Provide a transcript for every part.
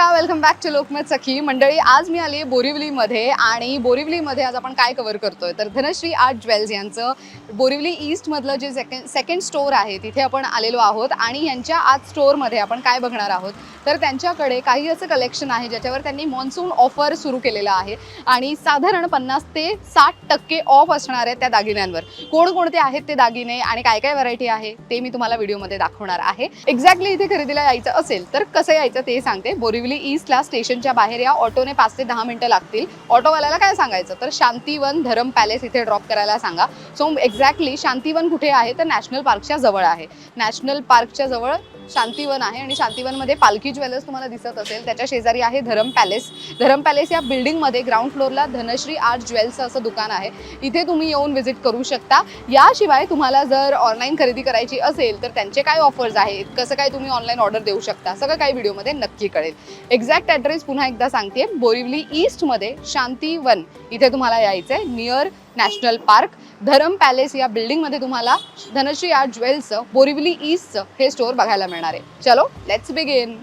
नमस्कार welcome back to Lokmat Sakhi. मंडळी आज मी आली आहे बोरिवलीमध्ये आणि बोरिवलीमध्ये आज आपण काय कव्हर करतोय? तर धनश्री आर्ट ज्वेल्स यांचं बोरिवली ईस्टमधलं जे सेकंड सेकंड स्टोअर आहे तिथे आपण आलेलो आहोत. आणि यांच्या आज स्टोअरमध्ये आपण काय बघणार आहोत? तर त्यांच्याकडे काही असं कलेक्शन आहे ज्याच्यावर त्यांनी मॉन्सून ऑफर सुरू केलेलं आहे. आणि साधारण पन्नास ते साठ टक्के ऑफ असणार आहेत त्या दागिन्यांवर. कोणकोणते आहेत ते दागिने आणि काय काय व्हरायटी आहे ते मी तुम्हाला व्हिडिओमध्ये दाखवणार आहे. एक्झॅक्टली इथे खरेदीला यायचं असेल तर कसं यायचं ते सांगते. बोरिवली ईस्टला स्टेशनच्या बाहेर या ऑटोने पाच ते दहा मिनिटं लागतील. ऑटोवाल्याला काय सांगायचं? तर शांतीवन धरम पॅलेस इथे ड्रॉप करायला सांगा. सो एक्झॅक्टली शांतीवन कुठे आहे? तर नॅशनल पार्कच्या जवळ आहे. नॅशनल पार्कच्या जवळ शांतीवन आहे आणि शांतीवनमध्ये पालखी ज्वेलर्स तुम्हाला दिसत असेल. त्याच्या शेजारी आहे धरम पॅलेस. धरम पॅलेस या बिल्डिंगमध्ये ग्राउंड फ्लोअरला धनश्री आर्ट ज्वेल्सचं असं दुकान आहे. इथे तुम्ही येऊन व्हिजिट करू शकता. याशिवाय तुम्हाला जर ऑनलाईन खरेदी करायची असेल तर त्यांचे काय ऑफर्स आहेत? कसं काय तुम्ही ऑनलाईन ऑर्डर देऊ शकता? सगळं काही व्हिडिओमध्ये नक्की कळेल. एक्झॅक्ट ॲड्रेस पुन्हा एकदा सांगते बोरिवली ईस्टमध्ये शांतीवन इथे तुम्हाला यायचं आहे near national park. Dharam palace या बिल्डिंगमध्ये तुम्हाला धनश्री आर्ट ज्वेल्सचं बोरिवली ईस्टचं हे स्टोअर बघायला मिळणार आहे. चलो लेट्स बिगिन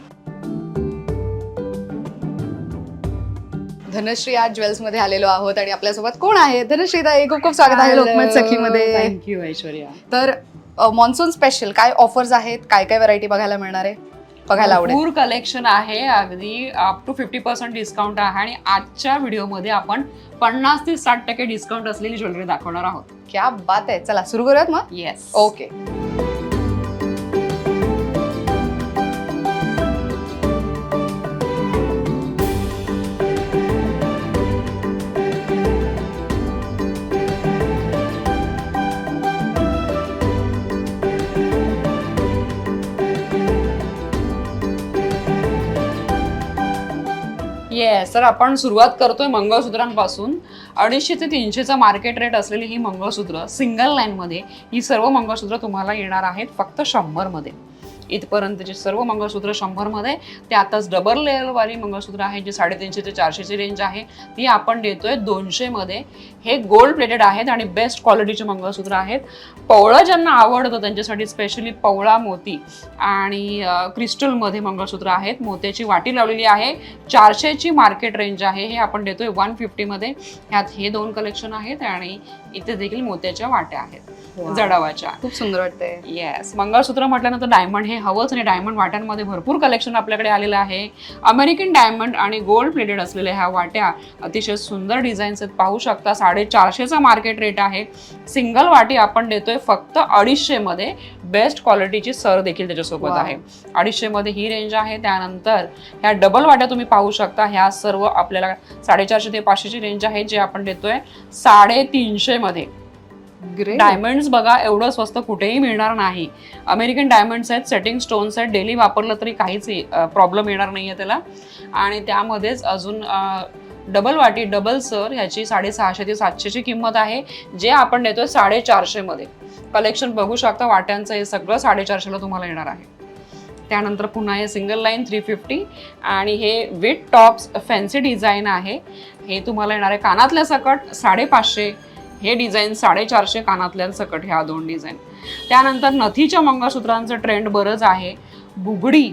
धनश्री आर्ट ज्वेल्समध्ये आलेलो आहोत आणि आपल्यासोबत कोण आहे? धनश्री ताई खूप खूप स्वागत आहे लोकमत सखीमध्ये. थँक्यू ऐश्वर्या. तर मॉन्सून स्पेशल काय ऑफर्स आहेत? काय काय व्हरायटी बघायला मिळणार आहे? बघायला आवडेल. भरपूर कलेक्शन आहे अगदी up to fifty percent discount आहे आणि आजच्या व्हिडिओमध्ये आपण पन्नास ते साठ टक्के डिस्काउंट असलेली ज्वेलरी दाखवणार आहोत. क्या बात आहे. चला सुरू करूयात मग? येस ओके येस तर आपण सुरुवात करतोय मंगळसूत्रांपासून. अडीचशे ते तीनशेचा मार्केट रेट असलेली ही मंगळसूत्र सिंगल लाईनमध्ये ही सर्व मंगळसूत्र तुम्हाला येणार आहेत फक्त शंभरमध्ये. इथपर्यंतचे सर्व मंगळसूत्र शंभरमध्ये. ते आताच डबल लेअरवाली मंगळसूत्र आहे जे साडेतीनशे ते चारशेची रेंज आहे. ती आपण देतोय दोनशेमध्ये. हे गोल्ड प्लेटेड आहेत आणि बेस्ट क्वालिटीचे मंगळसूत्र आहेत. पवळं ज्यांना आवडतं त्यांच्यासाठी स्पेशली पवळा मोती आणि क्रिस्टलमध्ये मंगळसूत्र आहेत. मोत्याची वाटी लावलेली आहे. चारशेची मार्केट रेंज आहे. हे आपण देतोय वन फिफ्टीमध्ये ह्यात हे दोन कलेक्शन आहेत आणि इथे देखील मोत्याच्या वाट्या आहेत. जडावाच्या. खूप सुंदर वाटतंय. येस मंगळसूत्र म्हटल्यानंतर डायमंड हे हवंच आणि डायमंड वाट्यांमध्ये भरपूर कलेक्शन आपल्याकडे आलेलं आहे. अमेरिकन डायमंड आणि गोल्ड प्लेटेड असलेल्या ह्या वाट्या अतिशय सुंदर डिझाईन्स आहेत. पाहू शकता साडेचारशेचा मार्केट रेट आहे. सिंगल वाटी आपण देतोय फक्त अडीचशे मध्ये बेस्ट क्वालिटीची सर देखील त्याच्यासोबत. आहे. अडीचशे मध्ये ही रेंज आहे. त्यानंतर ह्या डबल वाट्या तुम्ही पाहू शकता. ह्या सर्व आपल्याला साडेचारशे ते पाचशेची रेंज आहे जे आपण देतोय साडेतीनशे मध्ये. ग्रेट डायमंड्स बघा एवढं स्वस्त कुठेही मिळणार नाही. अमेरिकन डायमंड्स आहेत सेटिंग स्टोन्स आहेत डेली वापरलं तरी काहीच प्रॉब्लेम येणार नाही आहे त्याला. आणि त्यामध्येच अजून डबल वाटी डबल सर ह्याची साडेसहाशे ते सातशेची किंमत आहे जे आपण देतोय साडेचारशेमध्ये. कलेक्शन बघू शकता वाट्यांचं हे सगळं साडेचारशेला तुम्हाला येणार आहे. त्यानंतर पुन्हा हे सिंगल लाईन थ्री फिफ्टी आणि हे विथ टॉप्स फॅन्सी डिझाईन आहे. हे तुम्हाला येणार आहे कानातल्या सकट साडेपाचशे हे डिझाईन साडेचारशे कानातल्या सकट ह्या दोन डिझाईन त्यानंतर नथीच्या मंगळसूत्रांचं ट्रेंड बरंच आहे. बुगडी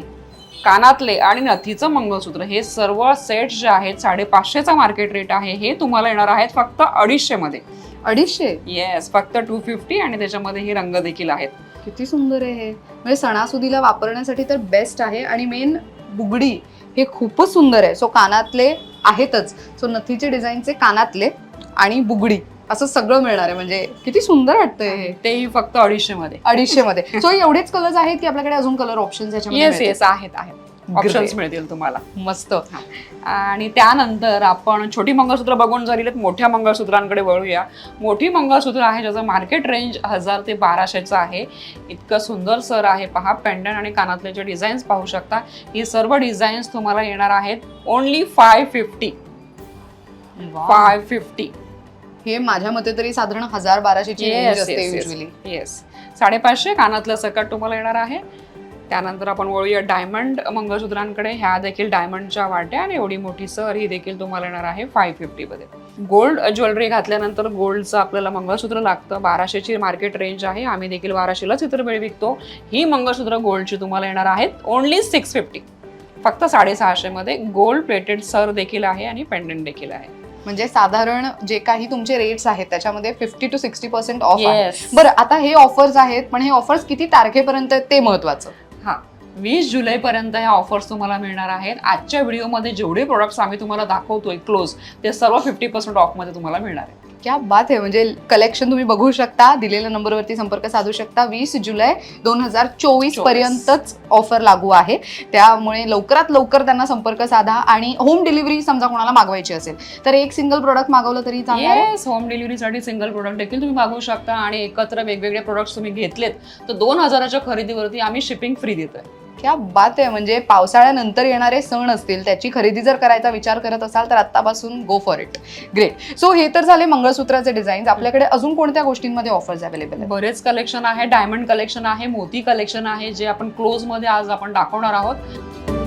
कानातले आणि नथीचं मंगळसूत्र. हे सर्व सेट जे आहेत साडेपाचशेचा मार्केट रेट आहे हे तुम्हाला येणार आहेत फक्त अडीचशेमध्ये अडीचशे? येस फक्त टू फिफ्टी आणि त्याच्यामध्ये हे रंग देखील आहेत. किती सुंदर आहे हे. म्हणजे सणासुदीला वापरण्यासाठी तर बेस्ट आहे आणि मेन बुगडी हे खूपच सुंदर आहे. सो कानातले आहेतच. सो नथीचे डिझाईनचे कानातले आणि बुगडी. असं सगळं मिळणार आहे. म्हणजे किती सुंदर वाटतंय हे. तेही फक्त अडीचशे मध्ये अडीचशे मध्ये सो एवढेच कलर्स आहेत की आपल्याकडे अजून कलर ऑप्शन येस येस आहेत आहेत. ऑप्शन्स. मिळतील तुम्हाला. मस्त. आणि त्यानंतर आपण छोटी मंगळसूत्र बघून जरी मोठ्या मंगळसूत्रांकडे वळूया. मोठी मंगळसूत्र आहे ज्याचं मार्केट रेंज हजार ते बाराशेचं आहे. इतकं सुंदर सर आहे. पहा पेंडन आणि कानातले जे डिझाईन्स पाहू शकता ही सर्व डिझाईन्स तुम्हाला येणार आहेत. Only five fifty five fifty हे माझ्या मते तरी साधारण हजार बाराशेची रेंज असते युजली येस साडेपाचशे कानातलं सकट तुम्हाला येणार आहे. त्यानंतर आपण वळूया डायमंड मंगळसूत्रांकडे. ह्या देखील डायमंडच्या वाट्या आणि एवढी मोठी सर ही देखील तुम्हाला येणार आहे फाय फिफ्टीमध्ये गोल्ड ज्वेलरी घातल्यानंतर गोल्डचं आपल्याला मंगळसूत्र लागतं. बाराशेची मार्केट रेंज आहे. आम्ही देखील बाराशेलाच इतर वेळ विकतो. ही मंगळसूत्र गोल्डची तुम्हाला येणार आहेत. ओनली सिक्स फिफ्टी फक्त साडेसहाशे मध्ये गोल्ड प्लेटेड सर देखील आहे आणि पेंडंट देखील आहे. म्हणजे साधारण जे काही तुमचे रेट्स आहेत त्याच्यामध्ये fifty to sixty percent off आहे. बरं आता हे ऑफर्स आहेत पण हे ऑफर्स किती तारखेपर्यंत आहेत ते महत्वाचं? हा. वीस जुलैपर्यंत ह्या ऑफर्स तुम्हाला मिळणार आहेत. आजच्या व्हिडिओमध्ये जेवढे प्रोडक्ट्स आम्ही तुम्हाला दाखवतोय क्लोज ते सर्व फिफ्टी पर्सेंट ऑफमध्ये तुम्हाला मिळणार आहे क्या बात आहे म्हणजे कलेक्शन तुम्ही बघू शकता दिलेल्या नंबरवरती संपर्क साधू शकता. वीस जुलै दोन हजार चोवीस. पर्यंतच ऑफर लागू आहे. त्यामुळे लवकरात लवकर त्यांना संपर्क साधा आणि होम डिलिव्हरी समजा कोणाला मागवायची असेल तर एक सिंगल प्रोडक्ट मागवलं तरी येस होम डिलिव्हरीसाठी सिंगल प्रोडक्ट देखील तुम्ही मागवू शकता आणि एकत्र वेगवेगळे प्रोडक्ट्स तुम्ही घेतलेत तर दोन हजाराच्या खरेदीवरती आम्ही शिपिंग फ्री देतोय. क्या बात आहे. म्हणजे पावसाळ्यानंतर येणारे सण असतील त्याची खरेदी जर करायचा विचार करत असाल तर आत्तापासून go for it great so हे तर झाले मंगळसूत्राचे डिझाईन आपल्याकडे अजून कोणत्या गोष्टींमध्ये ऑफर्स अवेलेबल आहेत? बरेच कलेक्शन आहे. डायमंड कलेक्शन आहे मोती कलेक्शन आहे जे आपण क्लोजमध्ये आज आपण दाखवणार आहोत.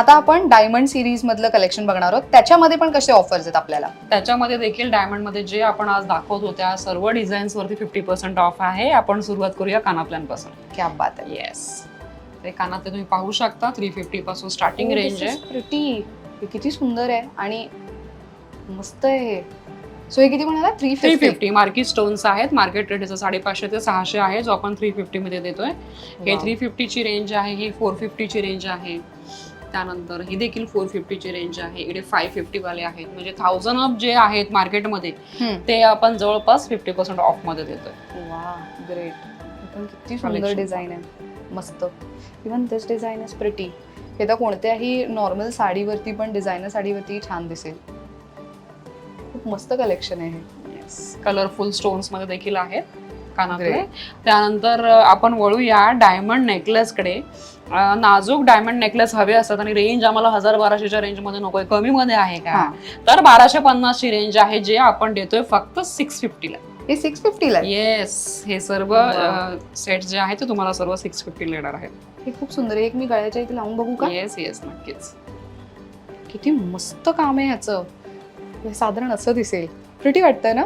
आता आपण डायमंड सिरीज मधलं कलेक्शन बघणार आहोत. त्याच्यामध्ये पण कसे ऑफर्स आहेत आपल्याला? त्याच्यामध्ये देखील डायमंडमध्ये जे आपण आज दाखवतो त्या सर्व डिझाईन्स वरती फिफ्टी पर्सेंट ऑफ आहे. आपण सुरुवात करूया कानातल्यांपासून. क्या बात आहे. येस ते कानातले तुम्ही पाहू शकता थ्री फिफ्टी पासून स्टार्टिंग रेंज आहे. प्रिटी किती सुंदर आहे. आणि मस्त आहे सो हे किती म्हणाला? Three three fifty fifty marquee stones आहेत. मार्केट रेट साडेपाचशे ते सहाशे आहे. जो आपण थ्री फिफ्टी मध्ये देतोय. हे थ्री फिफ्टीची रेंज आहे. ही फोर फिफ्टीची रेंज आहे. त्यानंतर ही देखील फोर फिफ्टीची रेंज आहे. इकडे फाय फिफ्टी वाले आहेत. म्हणजे थाउजंड ऑफ जे आहेत मार्केटमध्ये ते आपण जवळपास फिफ्टी पर्सेंट ऑफमध्ये देतोय. वा ग्रेट किती सुंदर. डिझाईन आहे. मस्त. Even this design is pretty हे तर कोणत्याही नॉर्मल साडीवरती पण डिझायनर साडीवरती छान दिसेल. खूप मस्त कलेक्शन आहे हे. कलरफुल स्टोन्समध्ये देखील आहेत Great. त्यानंतर आपण वळूया डायमंड नेकलेसकडे अं, नाजूक डायमंड नेकलेस हवे असतात आणि रेंज आम्हाला हजार बाराशेच्या रेंजमध्ये नकोय कमी मध्ये आहे का. तर बाराशे पन्नासची रेंज आहे जे आपण देतोय फक्त सिक्स फिफ्टीला हे सिक्स फिफ्टीला आहे? येस हे सर्व. सेट जे आहे ते तुम्हाला सर्व सिक्स फिफ्टी येणार आहेत. हे खूप सुंदर आहे. एक मी गळ्याच्या इथे लावून बघू का? येस येस नक्कीच. किती मस्त काम आहे ह्याचं. हे साधारण असं दिसेल. प्रिटी वाटतंय ना.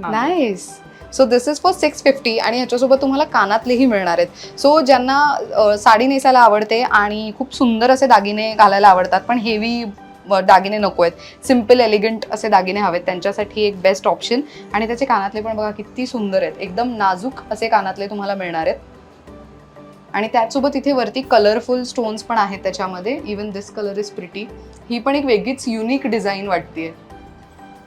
Nice so this is for six fifty आणि ह्याच्यासोबत तुम्हाला कानातलेही मिळणार आहेत. सो ज्यांना साडी नेसायला आवडते आणि खूप सुंदर असे दागिने घालायला आवडतात पण हेवी दागिने नको आहेत. सिंपल एलिगंट असे दागिने हवेत. त्यांच्यासाठी एक बेस्ट ऑप्शन आणि त्याचे कानातले पण बघा किती सुंदर आहेत. एकदम नाजूक असे कानातले तुम्हाला मिळणार आहेत. आणि त्याचसोबत इथे वरती कलरफुल स्टोन्स पण आहेत त्याच्यामध्ये. Even this colour is pretty ही पण एक वेगळीच युनिक डिझाईन वाटते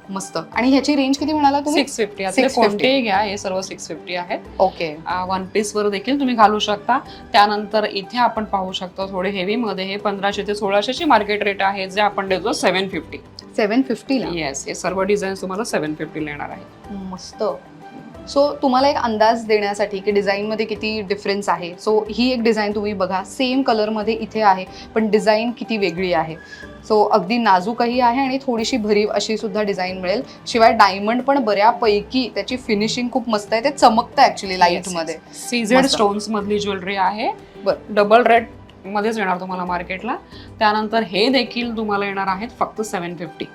मस्त. आणि ह्याची रेंज किती म्हणाला तुम्ही? Six fifty 650. कोणतेही घ्या हे सर्व सिक्स फिफ्टी आहेत. ओके. वन पीस वर देखील तुम्ही घालू शकता. त्यानंतर इथे आपण पाहू शकतो थोडे हेवी मध्ये. हे पंधराशे ते सोळाशेची मार्केट रेट आहे जे आपण देतो सेव्हन फिफ्टी सेवन फिफ्टीला येस हे सर्व डिझाईन तुम्हाला सेव्हन फिफ्टी येणार आहे. मस्त. सो तुम्हाला एक अंदाज देण्यासाठी की डिझाईनमध्ये किती डिफरन्स आहे. सो ही एक डिझाईन तुम्ही बघा. सेम कलरमध्ये इथे आहे पण डिझाईन किती वेगळी आहे. सो अगदी नाजूकही आहे आणि थोडीशी भरीव अशी सुद्धा डिझाईन मिळेल. शिवाय डायमंड पण बऱ्यापैकी त्याची फिनिशिंग खूप मस्त आहे. ते चमकतं ऍक्च्युली लाईटमध्ये सीझेड. स्टोन्स मधली ज्वेलरी आहे. डबल रेट मध्येच येणार तुम्हाला मार्केटला त्यानंतर हे देखील तुम्हाला येणार आहेत फक्त सेव्हन फिफ्टी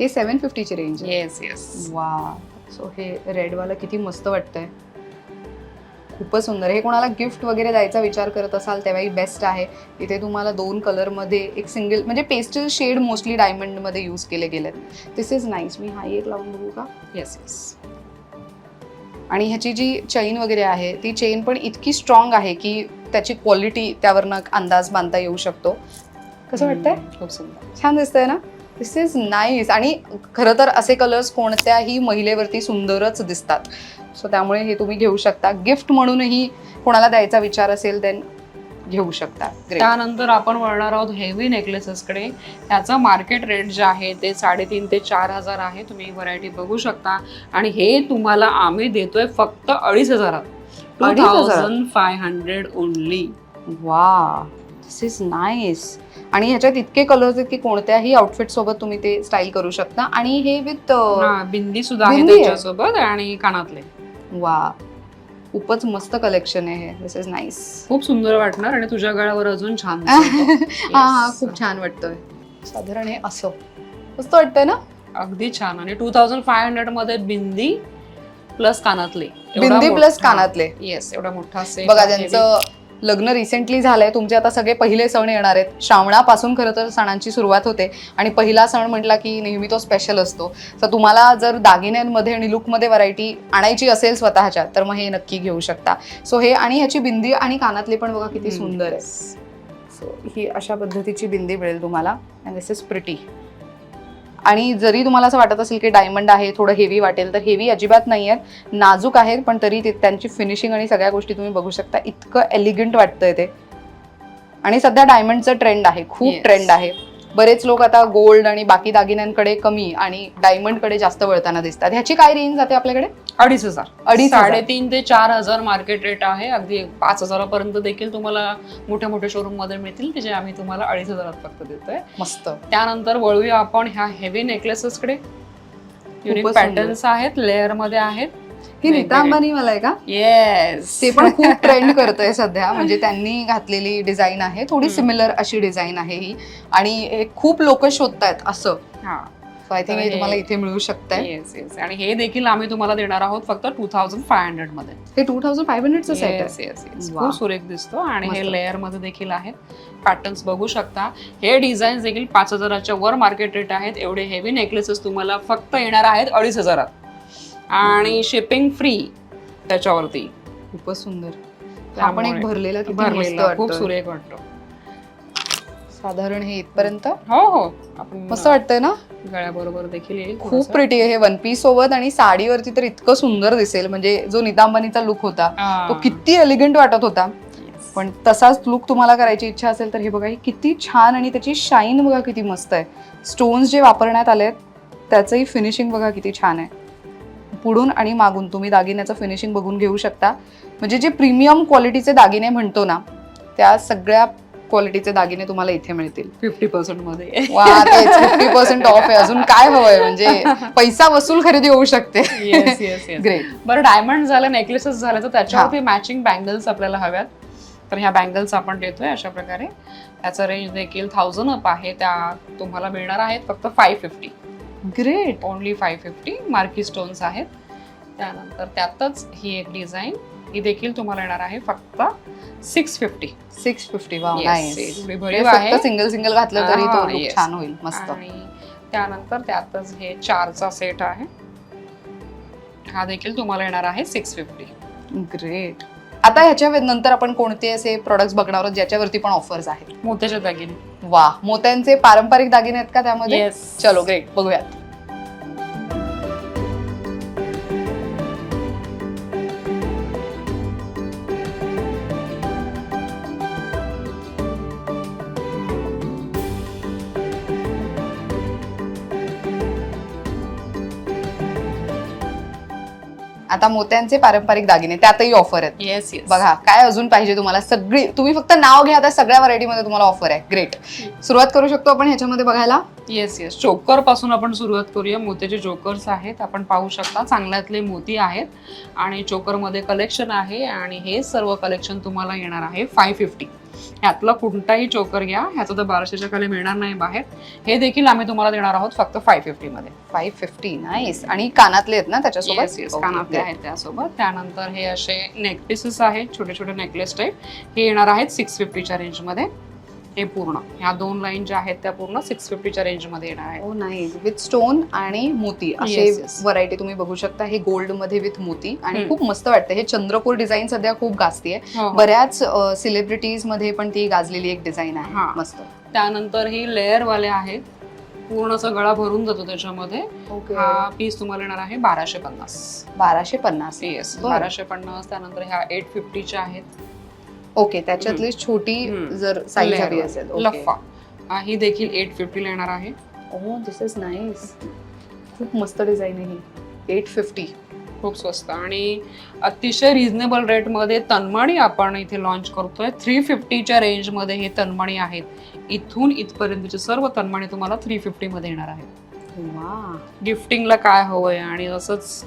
हे सेवन फिफ्टीची रेंज येस येस वा सो हे रेडवालं किती मस्त वाटतंय. खूपच सुंदर. हे कोणाला गिफ्ट वगैरे द्यायचा विचार करत असाल तेव्हाही बेस्ट आहे. इथे तुम्हाला दोन कलरमध्ये एक सिंगल म्हणजे पेस्टल शेड मोस्टली डायमंडमध्ये यूज केले गेलेत. दिस इज नाईस मी हा एक लावून बघू का? येस येस आणि ह्याची जी चेन वगैरे आहे ती चेन पण इतकी स्ट्रॉंग आहे की त्याची क्वालिटी त्यावरनं अंदाज बांधता येऊ शकतो. कसं वाटतंय? खूप सुंदर. छान दिसतंय ना? दिस इज नाईस आणि खरं तर असे कलर्स कोणत्याही महिलेवरती सुंदरच दिसतात. सो त्यामुळे हे तुम्ही घेऊ शकता. गिफ्ट म्हणूनही कोणाला द्यायचा विचार असेल देन घेऊ शकता. त्यानंतर आपण वळणार आहोत हेवी नेकलेसेसकडे त्याचं मार्केट रेट जे आहे ते साडेतीन ते चार हजार आहे. तुम्ही व्हरायटी बघू शकता. आणि हे तुम्हाला आम्ही देतोय फक्त अडीच हजारात. Two? Thousand five hundred only वा दिस इज नाईस आणि ह्याच्यात इतके कलर्स आहेत की कोणत्याही आउटफिट सोबत तुम्ही ते स्टाईल करू शकता. आणि हे विथ बिंदी सुद्धा आहे बिंदी आहे? त्याच्यासोबत आणि कानातले. वा. खूपच मस्त कलेक्शन आहे हे. दिस इज नाईस खूप सुंदर वाटणार आणि तुझ्या गळ्यावर अजून छान दिसेल तो. हा हा Yes. खूप छान वाटतोय. साधारण हे असं. मस्त वाटतंय ना? अगदी छान. आणि टू थाउजंड फाय हंड्रेडमध्ये बिंदी प्लस कानातले. बिंदी प्लस कानातले. येस एवढा मोठा set बघा आहे. ज्यांचं लग्न रिसेंटली झालंय तुमचे आता सगळे पहिले सण येणार आहेत. श्रावणापासून खरं तर सणांची सुरुवात होते. आणि पहिला सण म्हटला की नेहमी तो स्पेशल असतो. तर तुम्हाला जर दागिन्यांमध्ये आणि लुकमध्ये व्हरायटी आणायची असेल स्वतःच्या तर मग हे नक्की घेऊ शकता. सो हे आणि ह्याची बिंदी आणि कानातले पण बघा किती. सुंदर आहे. सो ही अशा पद्धतीची बिंदी मिळेल तुम्हाला. अँड दिस इज प्रिटी आणि जरी तुम्हाला असं वाटत असेल की डायमंड आहे थोडं हेवी वाटेल तर हेवी अजिबात नाही आहेत नाजूक आहेत पण तरी ते त्यांची फिनिशिंग आणि सगळ्या गोष्टी तुम्ही बघू शकता. इतकं एलिगंट वाटतंय ते. आणि सध्या डायमंडचं ट्रेंड आहे खूप Yes. ट्रेंड आहे. बरेच लोक आता गोल्ड आणि बाकी दागिन्यांकडे कमी आणि डायमंडकडे जास्त वळताना दिसतात. ह्याची काय रेंज जाते आपल्याकडे? अडीच हजार. अडीच. साडेतीन ते चार हजार मार्केट रेट आहे. अगदी पाच हजारापर्यंत देखील तुम्हाला मोठ्या मोठ्या शोरूममध्ये मिळतील की जे आम्ही तुम्हाला अडीच हजारात फक्त देतोय. मस्त. त्यानंतर वळूया आपण ह्या हेवी नेकलेसेसकडे युनिक खूपच पॅटर्न्स आहेत लेअरमध्ये आहेत. ही नीता अंबानी मला आहे का? येस ते पण खूप ट्रेंड करतोय सध्या. म्हणजे त्यांनी घातलेली डिझाईन आहे. थोडी. सिमिलर अशी डिझाईन आहे ही. आणि हे खूप लोक शोधतायत असं. हा. सो आय थिंक हे तुम्हाला इथे मिळू शकतंय. येस येस आणि हे देखील आम्ही तुम्हाला देणार आहोत फक्त टू थाउजंड फाय हंड्रेडमध्ये. हे टू थाउजंड फाईव्ह हंड्रेडचं सेट येस आहे. येस येस वा. खूप सुरेख दिसतो. आणि मस्त. हे लेअरमध्ये देखील आहेत पॅटर्न्स बघू शकता. हे डिझाईन देखील पाच हजाराच्या वर मार्केट रेट आहेत. एवढे हेवी नेकलेसेस तुम्हाला फक्त येणार आहेत अडीच हजारात. आणि शिपिंग फ्री त्याच्यावरती. खूपच सुंदर. हा पण एक भरलेला भरलेला खूप. सुरेख वाटतो साधारण हे इथपर्यंत? हो हो. आपण मस्त वाटतंय ना? गळ्याबरोबर देखील येईल खूप. प्रिटी आहे हे वन पीस सोबत आणि साडीवरती तर इतकं सुंदर दिसेल. म्हणजे जो नीता अंबानीचा लुक होता. तो किती एलिगंट वाटत होता. पण तसाच लुक तुम्हाला करायची इच्छा असेल तर हे बघा हे किती छान आणि त्याची शाईन बघा किती मस्त आहे. स्टोन्स जे वापरण्यात आले त्याचंही फिनिशिंग बघा किती छान आहे. पुढून आणि मागून तुम्ही दागिन्याचं फिनिशिंग बघून घेऊ शकता. म्हणजे जे प्रीमियम क्वालिटीचे दागिने म्हणतो ना त्या सगळ्या क्वालिटीचे दागिने तुम्हाला इथे मिळतील. फिफ्टी पर्सेंटमध्ये. फिफ्टी पर्सेंट ऑफ आहे. अजून काय हवंय? म्हणजे पैसा वसूल खरेदी होऊ शकते. ग्रेट बरं डायमंड झालं नेकलेसेस झाले तर त्याच्यावरती मॅचिंग बँगल्स आपल्याला हव्यात. तर ह्या बँगल्स आपण देतोय अशा प्रकारे. त्याचा रेंज देखील थाउजंड अप आहे. त्या तुम्हाला मिळणार आहेत फक्त five fifty great. Only five fifty marquee stones आहेत. त्यानंतर त्यातच ही एक डिझाईन. ही देखील तुम्हाला येणार आहे फक्त सिक्स फिफ्टी. Six fifty. वा आहे. फक्त सिंगल सिंगल घातलं तरी तो yes. छान होईल मस्त. आणि त्यानंतर त्यातच हे चारचा सेट आहे. हा देखील तुम्हाला येणार आहे सिक्स फिफ्टी. ग्रेट आता ह्याच्या नंतर आपण कोणते असे प्रोडक्ट्स बघणार आहोत ज्याच्यावरती पण ऑफर्स आहेत? मोत्याच्या दागिने. वा मोत्यांचे पारंपरिक दागिने आहेत का त्यामध्ये? चलो ग्रेट बघूयात. आता मोत्यांचे पारंपरिक दागिने त्यातही ऑफर आहेत. येस येस बघा काय अजून पाहिजे तुम्हाला? सगळी तुम्ही फक्त नाव घ्या त्या सगळ्या व्हरायटीमध्ये तुम्हाला ऑफर आहे. ग्रेट सुरुवात करू शकतो आपण ह्याच्यामध्ये बघायला? येस येस चोकरपासून आपण सुरुवात करूया. मोत्याचे जोकर्स आहेत. आपण पाहू शकता चांगल्यातले मोती आहेत. आणि चोकरमध्ये कलेक्शन आहे. आणि हे सर्व कलेक्शन तुम्हाला येणार आहे फाय फिफ्टी ह्यातला कोणताही चोकर घ्या. ह्याचं तर बाराशेच्या खाली मिळणार नाही बाहेर. हे देखील आम्ही तुम्हाला देणार आहोत फक्त फाय फिफ्टी मध्ये. फाईव्ह फिफ्टी नाईस आणि कानातले आहेत ना त्याच्यासोबत? येस कानातले. आहेत त्यासोबत. त्यानंतर हे असे नेक पीसेस आहेत छोटे छोटे नेकलेस टाईप हे येणार आहेत सिक्स फिफ्टीच्या रेंजमध्ये हे पूर्ण. ह्या दोन लाईन ज्या आहेत त्या पूर्ण सिक्स फिफ्टीच्या रेंजमध्ये येणार आहेत. हो नाही. विथ स्टोन आणि मोती असे Yes, yes. व्हरायटी तुम्ही बघू शकता. हे गोल्डमध्ये विथ मोती. आणि हम्म. खूप मस्त वाटतं. हे चंद्रकोर डिझाईन सध्या खूप गाजती आहे हो, हो. बऱ्याच सेलिब्रिटीजमध्ये पण ती गाजलेली एक डिझाईन आहे. हा. मस्त. त्यानंतर ही लेअर वाले आहेत. पूर्ण असा गळा भरून जातो त्याच्यामध्ये. हा पीस तुम्हाला येणार आहे बाराशे पन्नास. बाराशे पन्नास. येस बरं. बाराशे पन्नास. त्यानंतर ह्या एट फिफ्टीच्या आहेत. ओके त्याच्यातली छोटी हम्म. जर साईज हवी. असेल okay. लफ्फा हा, ही देखील एट फिफ्टीला येणार आहे. ओ दिस इज नाईस खूप मस्त डिझाईन आहे ही. एट फिफ्टी खूप स्वस्त. आणि अतिशय रिझनेबल रेटमध्ये तन्मणी आपण इथे लॉन्च करतोय. थ्री फिफ्टीच्या रेंजमध्ये हे तन्मणी आहेत. इथून इथपर्यंतचे सर्व तन्मणी तुम्हाला थ्री फिफ्टीमध्ये येणार आहेत. वा गिफ्टिंगला काय हवंय आणि असंच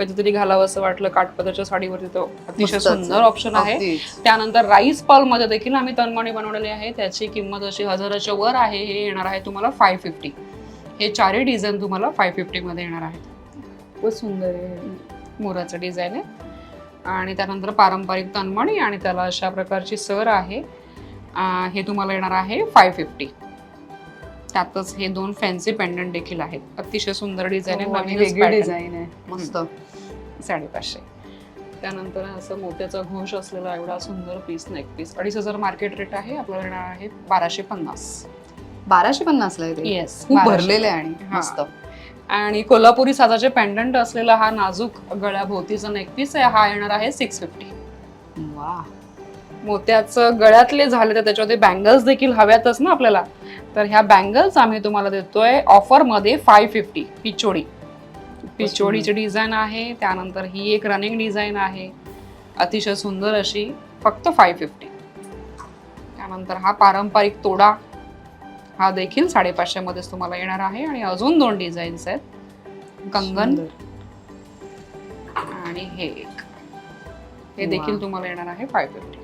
कधीतरी घालावं असं वाटलं. काठपदरच्या साडीवरती तो अतिशय. सुंदर ऑप्शन आहे. त्यानंतर राईस पॉलमध्ये देखील आम्ही तनमणी बनवलेली आहे. त्याची किंमत अशी हजाराच्या वर आहे. हे येणार आहे तुम्हाला फाय फिफ्टी हे चारही डिझाईन तुम्हाला फाय फिफ्टी मध्ये येणार आहेत. खूपच सुंदर आहे. मोराचं डिझाईन आहे. आणि त्यानंतर पारंपरिक तनमणी आणि त्याला अशा प्रकारची सर आहे. हे तुम्हाला येणार आहे फाय फिफ्टी त्यातच हे दोन फॅन्सी पेंडंट देखील आहेत. अतिशय सुंदर डिझाईन हो, आहे वेगळी नवीन डिझाईन आहे. मस्त. साडेपाचशे. त्यानंतर असं मोत्याचा घोष असलेला एवढा सुंदर पीस नेक पीस अडीच हजार मार्केट रेट आहे. आपल्याला येणार आहे बाराशे पन्नास. बाराशे पन्नासला आहे येस खूप भरलेलं आहे आणि. मस्त. आणि कोल्हापुरी साजाचे पेंडंट असलेला हा नाजूक गळ्याभोवतीचा नेक पीस आहे. हा येणार आहे सिक्स फिफ्टी वा मोत्याचं गळ्यातले झाले तर त्याच्यामध्ये बँगल्स देखील हव्यातच ना आपल्याला? तर ह्या बँगल्स आम्ही तुम्हाला देतोय ऑफरमध्ये फाय फिफ्टी पिचोडी. पिचोडीची डिझाईन आहे त्यानंतर ही एक रनिंग डिझाईन आहे. अतिशय सुंदर अशी फक्त फाय फिफ्टी त्यानंतर हा पारंपरिक तोडा हा देखील साडेपाचशे मध्येच तुम्हाला येणार आहे आणि अजून दोन डिझाईन्स आहेत. कंगन. आणि हे एक. हे. देखील तुम्हाला येणार आहे फाय फिफ्टी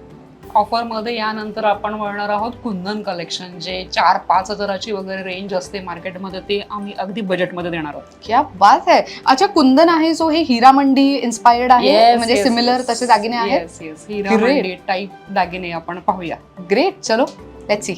ऑफरमध्ये यानंतर आपण वळणार आहोत कुंदन कलेक्शन जे चार पाच हजाराची वगैरे रेंज असते मार्केटमध्ये ते आम्ही अगदी बजेटमध्ये देणार आहोत क्या बात आहे अच्छा कुंदन आहे जो हे हिरामंडी इन्स्पायर्ड आहे Yes, म्हणजे yes, सिमिलर yes. तसे दागिने आहेत. हिरा Great. मंडी टाईप दागिने आपण पाहूया ग्रेट चलो लेट्स सी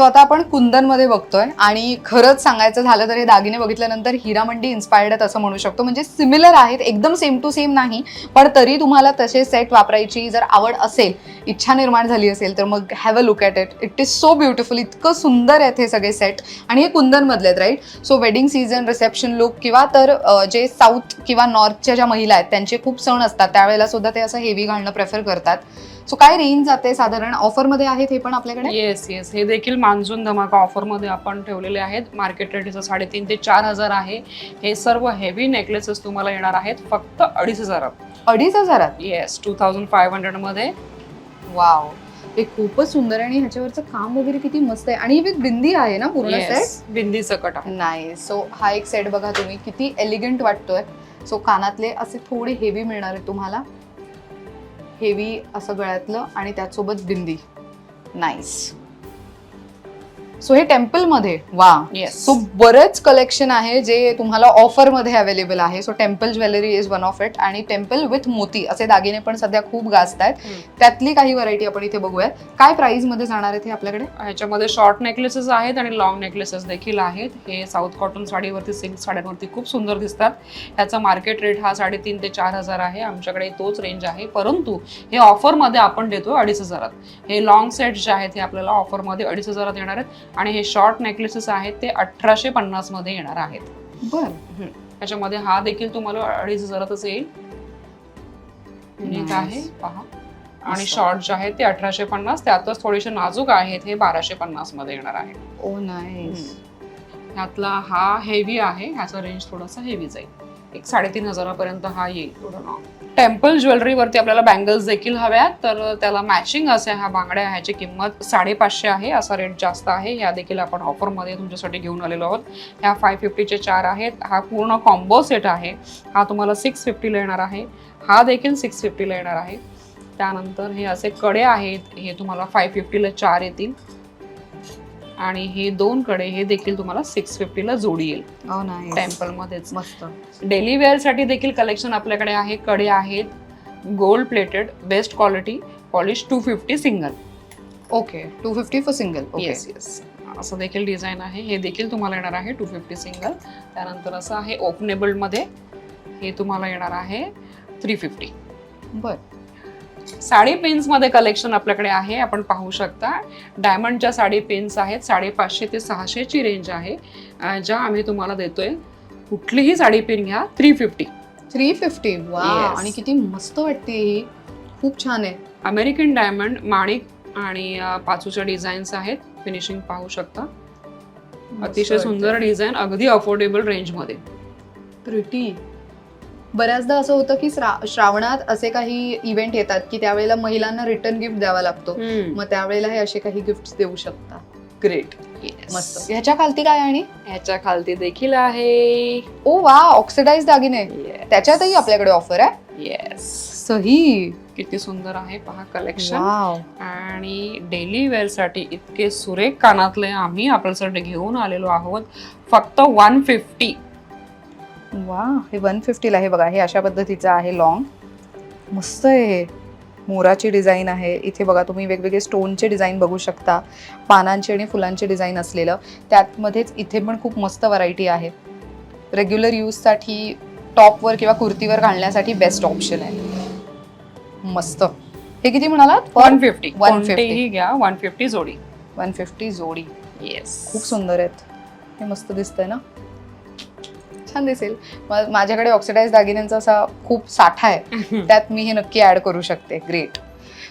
सो आता आपण कुंदनमध्ये बघतोय आणि खरंच सांगायचं झालं तर हे दागिने बघितल्यानंतर हिरामंडी इन्स्पायर्ड आहेत असं म्हणू शकतो. म्हणजे सिमिलर आहेत एकदम सेम टू सेम नाही पण तरी तुम्हाला तसे सेट वापरायची जर आवड असेल इच्छा निर्माण झाली असेल तर मग have a look at it it is so beautiful इतकं सुंदर आहेत हे सगळे सेट आणि हे कुंदनमधले आहेत right so wedding season reception look किंवा तर जे साऊथ किंवा नॉर्थच्या ज्या महिला आहेत त्यांचे खूप सण असतात. त्यावेळेला सुद्धा ते असं हेवी घालणं प्रेफर करतात. सो काय रेंज जाते साधारण? ऑफरमध्ये आहेत हे पण आपल्याकडे? येस येस हे देखील मान्सून धमाका ऑफरमध्ये आपण ठेवलेले आहेत. मार्केट रेटचं साडेतीन ते चार हजार आहे. हे सर्व हेवी नेकलेसेस तुम्हाला येणार आहेत. फक्त अडीच हजारात. अडीच हजारात? येस टू थाउजंड फाईव्ह हंड्रेडमध्ये. वाव हे खूपच सुंदर आहे आणि ह्याच्यावरचं काम वगैरे किती मस्त आहे. आणि विथ बिंदी आहे ना पूर्ण Yes, सेट बिंदी सकट आहे. नाही सो हा एक सेट बघा तुम्ही. किती एलिगंट वाटतोय. सो कानातले असे थोडे हेवी मिळणार आहे तुम्हाला. हेवी असं गळ्यातलं आणि त्याचसोबत बिंदी. नाईस सो हे टेम्पलमध्ये वा. सो बरेच कलेक्शन आहे जे तुम्हाला ऑफरमध्ये अवेलेबल आहे. So temple jewellery is one of it आणि टेम्पल विथ मोती असे दागिने पण सध्या खूप गाजत आहेत. त्यातली काही व्हरायटी आपण इथे बघूया काय प्राइसमध्ये जाणार आहेत हे आपल्याकडे? ह्याच्यामध्ये शॉर्ट नेकलेसेस आहेत आणि लॉंग नेकलेसेस देखील आहेत. हे साऊथ कॉटन साडीवरती सिल्क साड्यांवरती खूप सुंदर दिसतात. ह्याचा मार्केट रेट हा साडेतीन ते चार हजार आहे. आमच्याकडे तोच रेंज आहे. परंतु हे ऑफरमध्ये आपण देतो अडीच हजारात. हे लॉंग सेट जे आहेत हे आपल्याला ऑफरमध्ये अडीच हजारात येणार आहेत. आणि हे शॉर्ट नेकलेसेस आहेत ते अठराशे पन्नासमध्ये येणार आहेत. बर. त्याच्यामध्ये हा देखील तुम्हाला अडीच हजारातच येईल. युनिक. आहे पहा. आणि. शॉर्ट जे आहेत ते अठराशे पन्नास त्यातच थोडेसे नाजूक आहेत हे बाराशे पन्नासमध्ये येणार आहे ओ नाईस ह्यातला हा हेवी आहे ह्याचा रेंज थोडासा हेवी जाईल. एक साडेतीन हजारापर्यंत हा येईल. थोडा टेम्पल ज्वेलरीवरती आपल्याला बँगल्स देखील हव्यात. तर त्याला मॅचिंग असे ह्या बांगड्या ह्याची किंमत साडेपाचशे आहे. असा रेट जास्त आहे. ह्या देखील आपण ऑफरमध्ये तुमच्यासाठी घेऊन आलेलो आहोत. ह्या फाय फिफ्टीचे चार आहेत. हा पूर्ण कॉम्बो सेट आहे. हा तुम्हाला सिक्स फिफ्टीला येणार आहे. हा देखील सिक्स फिफ्टीला येणार आहे. त्यानंतर हे असे कडे आहेत. हे तुम्हाला फाय फिफ्टीला चार येतील. आणि हे दोन कडे हे देखील तुम्हाला सिक्स फिफ्टीला जोडी येईल. ओ नाईस टेम्पल मध्येच. मस्त. डेली वेअरसाठी देखील कलेक्शन आपल्याकडे आहे. कडे आहेत gold plated best quality polish two fifty single okay two fifty for single yes yes असं देखील डिझाईन आहे. हे देखील तुम्हाला येणार आहे टू फिफ्टी सिंगल त्यानंतर असं आहे ओपनेबलमध्ये. हे तुम्हाला येणार आहे थ्री फिफ्टी बर. साडी पिन्समध्ये कलेक्शन आपल्याकडे आहे. आपण पाहू शकता. डायमंडच्या साडी पिन्स आहेत. साडेपाचशे ते सहाशेची रेंज आहे. ज्या आम्ही तुम्हाला देतोय. कुठलीही साडी पिन घ्या. थ्री फिफ्टी थ्री फिफ्टी वा Yes. आणि किती मस्त वाटते ही. खूप छान आहे. अमेरिकन डायमंड माणिक आणि अ, पाचूच्या डिझाईन्स आहेत. फिनिशिंग पाहू शकता. अतिशय सुंदर डिझाईन अगदी अफोर्डेबल रेंजमध्ये प्रिटी बऱ्याचदा असं होतं की श्रा- श्रावणात असे काही इव्हेंट येतात की त्यावेळेला महिलांना रिटर्न गिफ्ट द्यावा लागतो. मग त्यावेळेला हे असे काही गिफ्ट देऊ शकता ग्रेट मस्त. ह्याच्या खालती काय आणि? ह्याच्या खालती देखील आहे. ओ वा ऑक्सिडाइज दागिने. त्याच्यातही आपल्याकडे ऑफर आहे? येस सही. किती सुंदर आहे पहा कलेक्शन आणि डेली वेअरसाठी इतके सुरेख कानातले आम्ही आपल्यासाठी घेऊन आलेलो आहोत. फक्त वन फिफ्टी वा हे वन फिफ्टीला आहे बघा हे अशा पद्धतीचं आहे लॉंग मस्त आहे हे. मोराची डिझाईन आहे. इथे बघा तुम्ही वेगवेगळे स्टोनचे डिझाईन बघू शकता. पानांचे आणि फुलांचे डिझाईन असलेलं. त्यातमध्येच इथे पण खूप मस्त व्हरायटी आहे. रेग्युलर यूजसाठी टॉपवर किंवा कुर्तीवर घालण्यासाठी बेस्ट ऑप्शन आहे. मस्त. हे किती म्हणालात? One fifty 150. कोणतेही घ्या वन फिफ्टी जोडी. वन फिफ्टी जोडी. येस खूप सुंदर आहेत. हे मस्त दिसतंय ना? छान दिसेल. माझ्याकडे ऑक्सिडाइज दागिन्यांचा असा खूप साठा आहे. त्यात मी हे नक्की ऍड करू शकते. ग्रेट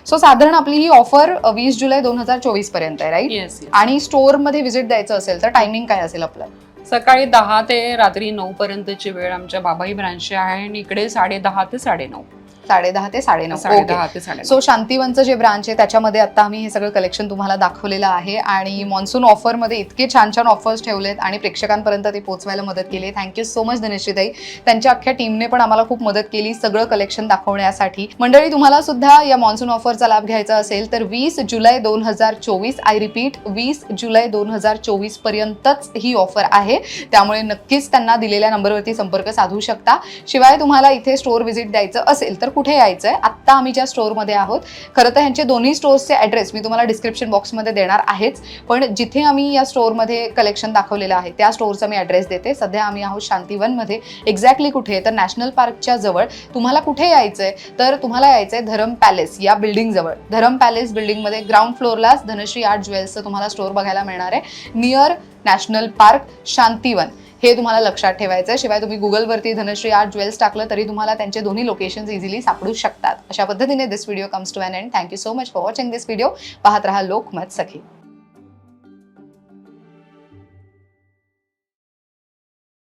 सो साधारण आपली ही ऑफर वीस जुलै दोन हजार चोवीसपर्यंत आहे राईट आणि स्टोअरमध्ये व्हिजिट द्यायचं असेल तर टायमिंग काय असेल आपलं सकाळी दहा ते रात्री नऊ पर्यंतची वेळ आमच्या बाबाई ब्रांचची आहे आणि इकडे साडे दहा ते साडेनऊ साडे दहा ते साडे दहा ते साडे सो शांतिवनचं जे ब्रांच आहे त्याच्यामध्ये आता आम्ही हे सगळं कलेक्शन तुम्हाला दाखवलेलं आहे आणि मॉन्सून ऑफरमध्ये इतके छान छान ऑफर्स ठेवलेत आणि प्रेक्षकांपर्यंत ते पोहोचवायला मदत केली थँक्यू सो मच धनश्रीताई त्यांच्या अख्ख्या टीमने पण आम्हाला खूप मदत केली सगळं कलेक्शन दाखवण्यासाठी. मंडळी तुम्हाला सुद्धा या मॉन्सून ऑफरचा लाभ घ्यायचा असेल तर वीस जुलै दोन हजार चोवीस आय रिपीट वीस जुलै दोन हजार चोवीस पर्यंतच ही ऑफर आहे. त्यामुळे नक्कीच त्यांना दिलेल्या नंबरवरती संपर्क साधू शकता. शिवाय तुम्हाला इथे स्टोअर व्हिजिट द्यायचं असेल तर कुठे यायचं आहे आत्ता आम्ही ज्या स्टोअरमध्ये आहोत खरं तर ह्यांचे दोन्ही स्टोअर्सचे ॲड्रेस मी तुम्हाला डिस्क्रिप्शन बॉक्समध्ये देणार आहेच. पण जिथे आम्ही या स्टोअरमध्ये कलेक्शन दाखवलेलं आहे त्या स्टोअरचा मी ॲड्रेस देते. सध्या आम्ही आहोत शांतीवनमध्ये. एक्झॅक्टली कुठे तर नॅशनल पार्कच्या जवळ. तुम्हाला कुठे यायचं आहे तर तुम्हाला यायचं आहे धरम पॅलेस या बिल्डिंगजवळ धरम पॅलेस बिल्डिंगमध्ये ग्राउंड फ्लोअरलाच धनश्री आर्ट ज्वेल्सचं तुम्हाला स्टोअर बघायला मिळणार आहे. Near national park Shantivan. हे तुम्हाला लक्षात ठेवायचं आहे शिवाय तुम्ही गुगलवरती धनश्री आर्ट ज्वेल्स टाकलं तरी तुम्हाला त्यांचे दोन्ही लोकेशन्स इझिली सापडू शकतात. अशा पद्धतीने this video comes to an end thank you so much for watching this video पाहत रहा लोकमत सखी.